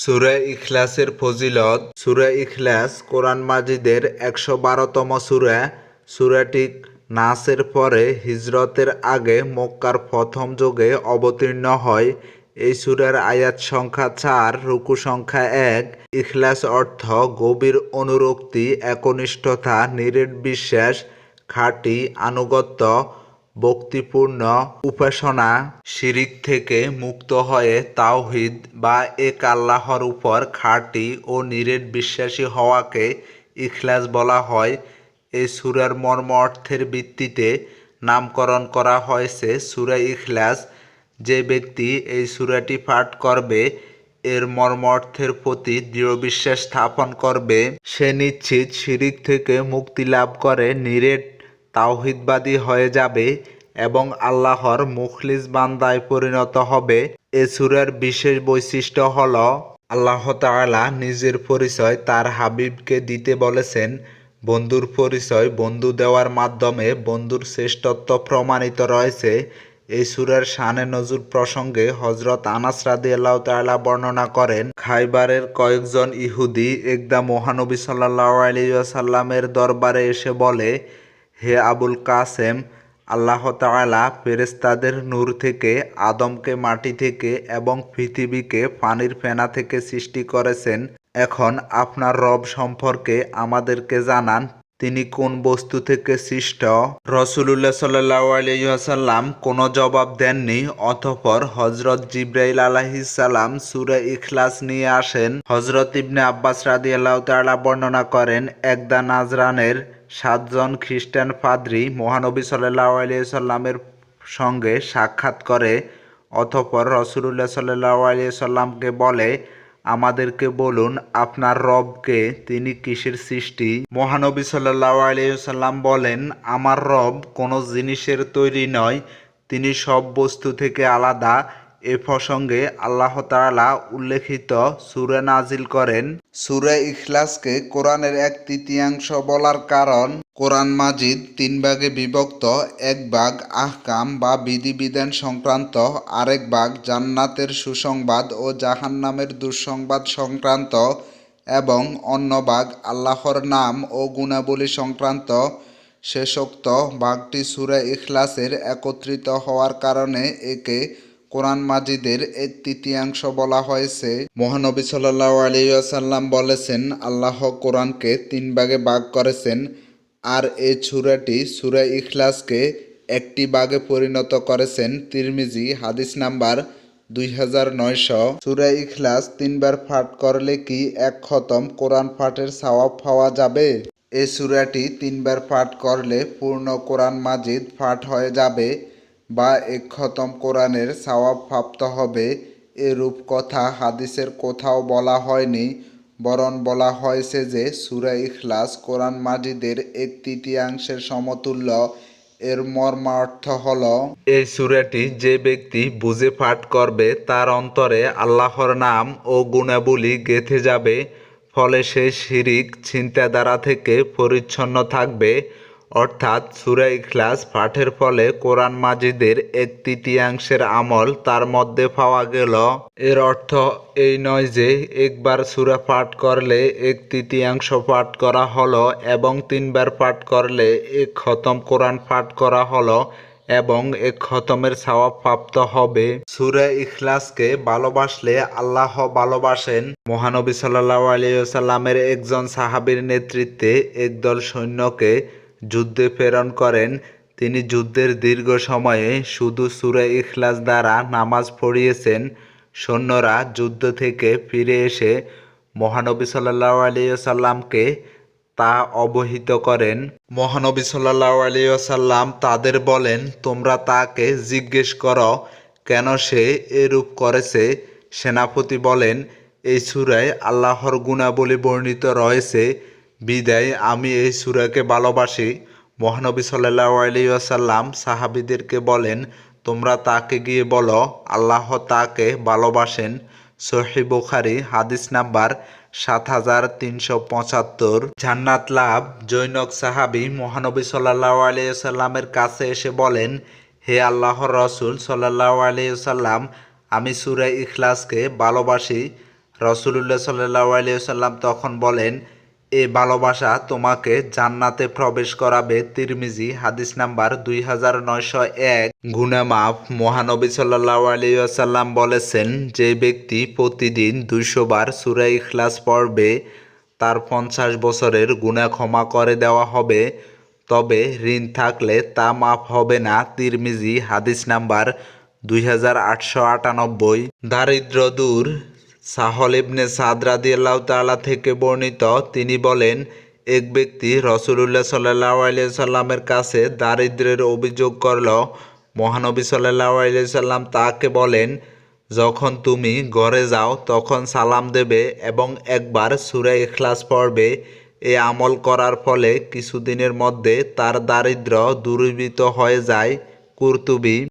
সূরা ইখলাসের ফজিলত, সূরা ইখলাস কোরআন মাজিদের একশো বারোতম সূরা। সূরাটি নাসের পরে হিজরতের আগে মক্কার প্রথম যুগে অবতীর্ণ হয়। এই সূরার আয়াত সংখ্যা চার, রুকু সংখ্যা এক। ইখলাস অর্থ গভীর অনুরক্তি, একনিষ্ঠতা, নিরেট বিশ্বাস, খাঁটি আনুগত্য ভক্তিপূর্ণ উপাসনা শিরিক থেকে মুক্ত হয়ে তাওহিদ বা এক আল্লাহর উপর খাঁটি ও নিরেট বিশ্বাসী হওয়াকে ইখলাস বলা হয়। এই সূরার মর্ম অর্থের ভিত্তিতে নামকরণ করা হয়েছে সূরা ইখলাস। যে ব্যক্তি এই সূরাটি পাঠ করবে, এর মর্ম অর্থের প্রতি দৃঢ় বিশ্বাস স্থাপন করবে। সে নিশ্চিত শিরিক থেকে মুক্তি লাভ করে, নিরেট তাওহিদবাদী হয়ে যাবে এবং আল্লাহর মুখলিস বান্দায় পরিণত হবে। এ সূরার বিশেষ বৈশিষ্ট্য হল, আল্লাহ তাআলা নিজের পরিচয় তার হাবিবকে দিতে বলেছেন। বন্ধুর পরিচয় বন্ধু দেওয়ার মাধ্যমে বন্ধুর শ্রেষ্ঠত্ব প্রমাণিত রয়েছে। এই সূরার শানে নজুল প্রসঙ্গে হজরত আনাস রাদিয়াল্লাহু তাআলা বর্ণনা করেন, খাইবারের কয়েকজন ইহুদি একদা মহানবী সাল্লাল্লাহু আলাইহি ওয়াসাল্লামের দরবারে এসে বলে হে আবুল কাসেম, আল্লাহ তাআলা ফেরেশতাদের নূর থেকে, আদমকে মাটি থেকে এবং পৃথিবীকে পানির ফেনা থেকে সৃষ্টি করেছেন। এখন আপনার রব সম্পর্কে আমাদেরকে জানান, তিনি কোন বস্তু থেকে সৃষ্ট? রসুলুল্লাহ সাল্লাহ কোনো জবাব দেননি, অতঃপর হজরত জিব্রাইল আলাহিসাল্লাম সুরে ইখলাস নিয়ে আসেন। হজরত ইবনে আব্বাস রাদি আল্লাহ তাআলা বর্ণনা করেন, একদা নাজরানের সাতজন খ্রিস্টান পাদ্রী মহানবী সাল্লাহ আলিয়াল্লামের সঙ্গে সাক্ষাৎ করে, অতঃপর রসুলুল্লাহ সাল্লাহ আলিয়াল্লামকে বলে, আমাদেরকে বলুন, আপনার রবকে তিনি কিসের সৃষ্টি? মহানবী সাল্লাহ আলিয়াল্লাম বলেন, আমার রব কোনো জিনিসের তৈরি নয়, তিনি সব বস্তু থেকে আলাদা। এ প্রসঙ্গে আল্লাহ তাআলা উল্লেখিত সুরে নাজিল করেন। সুরে ইখলাসকে কোরআনের এক তৃতীয়াংশ বলার কারণ, কোরআন মাজিদ তিন ভাগে বিভক্ত, এক ভাগ আহকাম বা বিধিবিধান সংক্রান্ত, আরেক ভাগ জান্নাতের সুসংবাদ ও জাহান্নামের দুঃসংবাদ সংক্রান্ত এবং অন্য ভাগ আল্লাহর নাম ও গুণাবলী সংক্রান্ত। শেষোক্ত ভাগটি সুরে ইখলাসের একত্রিত হওয়ার কারণে একে কোরআন মাজিদের এক তৃতীয়াংশ বলা হয়েছে। মহানবী সাল্লাহ আলিয়াসাল্লাম বলেছেন, আল্লাহ কোরআনকে তিন ভাগে ভাগ করেছেন আর এই সুরাটি সুরা ইখলাসকে একটি ভাগে পরিণত করেছেন তিরমিজি, হাদিস নাম্বার দুই হাজার নয়শো। সুরা ইখলাস তিনবার পাঠ করলে কি এক খতম কোরআন পাঠের সওয়াব পাওয়া যাবে? এই সুরাটি তিনবার পাঠ করলে পূর্ণ কোরআন মাজিদ ফাট হয়ে যাবে। বা এক খতম কোরআনের সওয়াব প্রাপ্ত হবে, এরূপ কথা হাদিসের কোথাও বলা হয়নি, বরং বলা হয়েছে যে সুরা ইখলাস কোরআন মাজিদের এক তৃতীয়াংশের সমতুল্য, এর মর্মার্থ হল এই সুরাটি যে ব্যক্তি বুঝে পাঠ করবে, তার অন্তরে আল্লাহর নাম ও গুণাবলী গেঁথে যাবে, ফলে সে শিরিক, চিন্তাধারা থেকে পরিচ্ছন্ন থাকবে অর্থাৎ সুরা ইখলাস পাঠের ফলে কোরআন মাজিদের এক তৃতীয়াংশের আমল তার মধ্যে পাওয়া গেল। এর অর্থ এই নয় যে একবার সুরা পাঠ করলে এক তৃতীয়াংশ পাঠ করা হলো এবং তিনবার পাঠ করলে এক খতম কোরআন পাঠ করা হলো এবং এক খতমের সওয়াব প্রাপ্ত হবে। সুরা ইখলাসকে ভালোবাসলে আল্লাহ ভালোবাসেন। মহানবী সাল্লাহ আলিয়াল্লামের একজন সাহাবীর নেতৃত্বে একদল সৈন্যকে যুদ্ধে প্রেরণ করেন। তিনি যুদ্ধের দীর্ঘ সময়ে শুধু সুরে ইখলাস দ্বারা নামাজ পড়িয়েছেন। সৈন্যরা যুদ্ধ থেকে ফিরে এসে মহানবী সাল্লাহ আলিয়াল্লামকে তা অবহিত করেন। মহানবী সাল্লাহ আলিয়াল্লাম তাদের বলেন, তোমরা তাকে জিজ্ঞেস করো, কেন সে এরূপ করেছে? সেনাপতি বলেন, এই সুরায় আল্লাহর গুণাবলী বর্ণিত রয়েছে। বিদায়, আমি এই সুরাকে ভালোবাসি। মহানবী সাল্লাহ আলিয়াসাল্লাম সাহাবিদেরকে বলেন, তোমরা তাকে গিয়ে বলো, আল্লাহ তাকে ভালোবাসেন। সহি বুখারি, হাদিস নাম্বার সাত হাজার তিনশো পঁচাত্তর। জান্নাত লাভ, জৈনক সাহাবি মহানবী সাল্লাহ আলিয়াল্লামের কাছে এসে বলেন, হে আল্লাহর রসুল সাল্লাহ আলিয়াল্লাম আমি সুরে ইখলাসকে ভালোবাসি। রসুলুল্লাহ সাল্লাহ আলিয়াল্লাম তখন বলেন এ ভালোবাসা তোমাকে জান্নাতে প্রবেশ করাবে তিরমিজি, হাদিস নাম্বার দুই হাজার নয়শো এক। গুনামাফ মহানবী সাল্লাহ আলিয়াল্লাম বলেছেন, যে ব্যক্তি প্রতিদিন দুইশো বার সুরা ইখলাস পড়বে, তার পঞ্চাশ বছরের গুণা ক্ষমা করে দেওয়া হবে। তবে ঋণ থাকলে তা মাফ হবে না, তিরমিজি, হাদিস নাম্বার দুই হাজার আটশো আটানব্বই। দারিদ্র দূর সাহল ইবনে সাদ রাদিয়াল্লাহু তাআলা থেকে বর্ণিত, তিনি বলেন, এক ব্যক্তি রসুলুল্লাহ সাল্লাহ সাল্লামের কাছে দারিদ্রের অভিযোগ করল। মহানবী সাল্লাহ সাল্লাম তাকে বলেন, যখন তুমি ঘরে যাও, তখন সালাম দেবে এবং একবার সুরে ইখলাস পড়বে। এ আমল করার ফলে কিছুদিনের মধ্যে তার দারিদ্র দূরীভূত হয়ে যায়। কুর্তুবি